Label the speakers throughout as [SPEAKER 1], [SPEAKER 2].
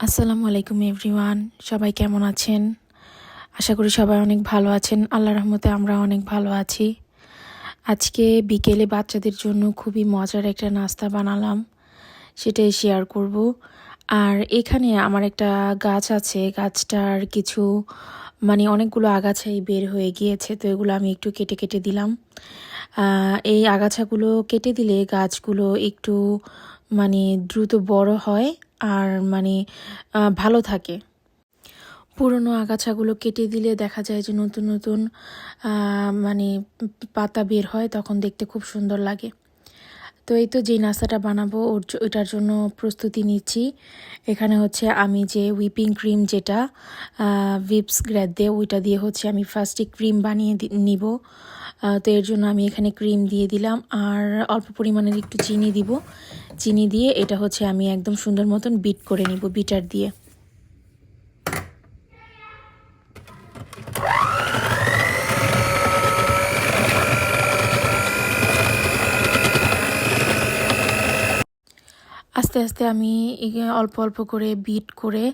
[SPEAKER 1] আসসালামু আলাইকুম এভরিওয়ান, সবাই কেমন আছেন? আশা করি সবাই অনেক ভালো আছেন। আল্লাহ রহমতে আমরা অনেক ভালো আছি। আজকে বিকেলে বাচ্চাদের জন্য খুবই মজার একটা নাস্তা বানালাম, সেটাই শেয়ার করব। আর এখানে আমার একটা গাছ আছে, গাছটার কিছু মানে অনেকগুলো আগাছাই বের হয়ে গিয়েছে, তো এগুলো আমি একটু কেটে কেটে দিলাম। এই আগাছাগুলো কেটে দিলে গাছগুলো একটু মানে দ্রুত বড় হয় আর মানে ভালো থাকে। পুরনো আগাছাগুলো কেটে দিলে দেখা যায় যে নতুন নতুন মানে পাতা বের হয়, তখন দেখতে খুব সুন্দর লাগে। তো এই তো যেই নাস্তাটা বানাবো, ওর ওইটার জন্য প্রস্তুতি নিচ্ছি। এখানে হচ্ছে আমি যে হুইপিং ক্রিম যেটা ভিপস গ্র্যাড দিয়ে, ওইটা দিয়ে হচ্ছে আমি ফার্স্টে ক্রিম বানিয়ে নিব। তো এর জন্য আমি এখানে ক্রিম দিয়ে দিলাম। আর অল্প পরিমাণের একটু চিনি দিব। চিনি দিয়ে এটা হচ্ছে আমি একদম সুন্দর মতন বিট করে নিব বিটার দিয়ে। আস্তে আস্তে আমি অল্প অল্প করে বিট করে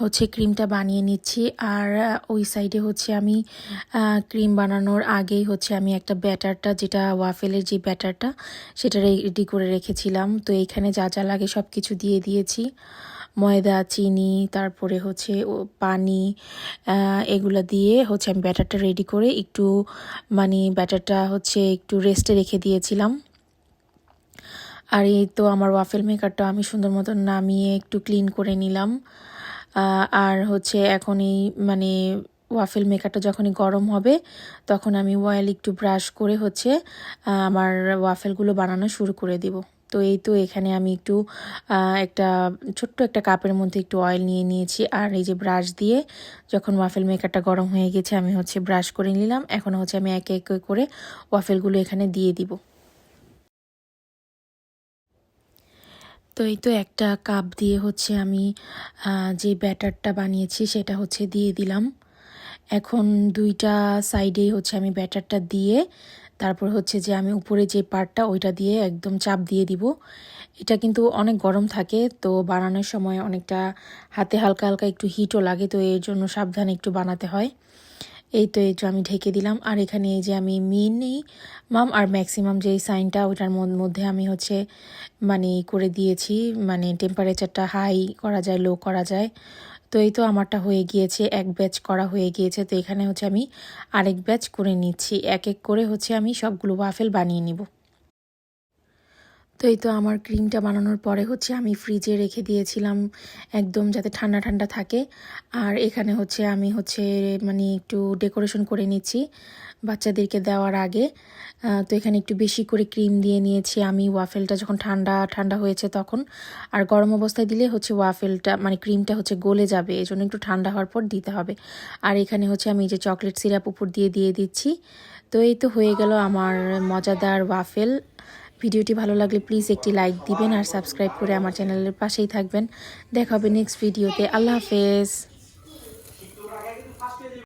[SPEAKER 1] হচ্ছে ক্রিমটা বানিয়ে নিচ্ছি। আর ওই সাইডে হচ্ছে আমি ক্রিম বানানোর আগেই হচ্ছে আমি একটা ব্যাটারটা যেটা ওয়াফেলের যে ব্যাটারটা সেটা রেডি করে রেখেছিলাম। তো এইখানে যা যা লাগে সব কিছু দিয়ে দিয়েছি। ময়দা, চিনি, তারপরে হচ্ছে পানি এগুলো দিয়ে হচ্ছে আমি ব্যাটারটা রেডি করে একটু মানে ব্যাটারটা হচ্ছে একটু রেস্টে রেখে দিয়েছিলাম। আর এই তো আমার ওয়াফেল মেকারটা আমি সুন্দর মতন নামিয়ে একটু ক্লিন করে নিলাম। আর হচ্ছে এখন এই মানে ওয়াফেল মেকারটা যখনই গরম হবে, তখন আমি অয়েল একটু ব্রাশ করে হচ্ছে আমার ওয়াফেলগুলো বানানো শুরু করে দিব। তো এই তো এখানে আমি একটু একটা ছোট্ট একটা কাপের মধ্যে একটু অয়েল নিয়ে নিয়েছি। আর এই যে ব্রাশ দিয়ে যখন ওয়াফেল মেকারটা গরম হয়ে গেছে, আমি হচ্ছে ব্রাশ করে নিলাম। এখন হচ্ছে আমি একে একে করে ওয়াফেলগুলো এখানে দিয়ে দিব। তো এই তো একটা কাপ দিয়ে হচ্ছে আমি যে ব্যাটারটা বানিয়েছি সেটা হচ্ছে দিয়ে দিলাম। এখন দুইটা সাইডেই হচ্ছে আমি ব্যাটারটা দিয়ে, তারপর হচ্ছে যে আমি উপরে যে পার্টটা ওইটা দিয়ে একদম চাপ দিয়ে দিব। এটা কিন্তু অনেক গরম থাকে, তো বানানোর সময় অনেকটা হাতে হালকা হালকা একটু হিটও লাগে, তো এর জন্য সাবধানে একটু বানাতে হয়। এই তো, এই যে আমি ঢেকে দিলাম। আর এখানে এই যে আমি মিনি মাম, আর ম্যাক্সিমাম যে সাইনটা, ওটার মধ্যে আমি হচ্ছে মানে করে দিয়েছি। মানে টেম্পারেচারটা হাই করা যায় লো করা যায়। তো এই তো আমারটা হয়ে গিয়েছে, এক ব্যাচ করা হয়ে গিয়েছে। তো এখানে হচ্ছে আমি আরেক ব্যাচ করে নিচ্ছি। এক এক করে হচ্ছে আমি সবগুলো ওয়াফেল বানিয়ে নিব। তো এই তো আমার ক্রিমটা বানানোর পরে হচ্ছে আমি ফ্রিজে রেখে দিয়েছিলাম একদম যাতে ঠান্ডা ঠান্ডা থাকে। আর এখানে হচ্ছে আমি হচ্ছে মানে একটু ডেকোরেশন করে নিচ্ছি বাচ্চাদেরকে দেওয়ার আগে। তো এখানে একটু বেশি করে ক্রিম দিয়ে নিয়েছি আমি। ওয়াফেলটা যখন ঠান্ডা ঠান্ডা হয়েছে তখন। আর গরম অবস্থায় দিলে হচ্ছে ওয়াফেলটা মানে ক্রিমটা হচ্ছে গলে যাবে এই জন্য একটু ঠান্ডা হওয়ার পর দিতে হবে। আর এখানে হচ্ছে আমি যে চকলেট সিরাপ উপর দিয়ে দিয়ে দিচ্ছি। তো এই তো হয়ে গেল আমার মজাদার ওয়াফেল। ভিডিওটি ভালো লাগলে প্লিজ একটি লাইক দিবেন আর সাবস্ক্রাইব করে আমার চ্যানেলের পাশেই থাকবেন। দেখা হবে নেক্সট ভিডিওতে। আল্লাহ হাফেজ।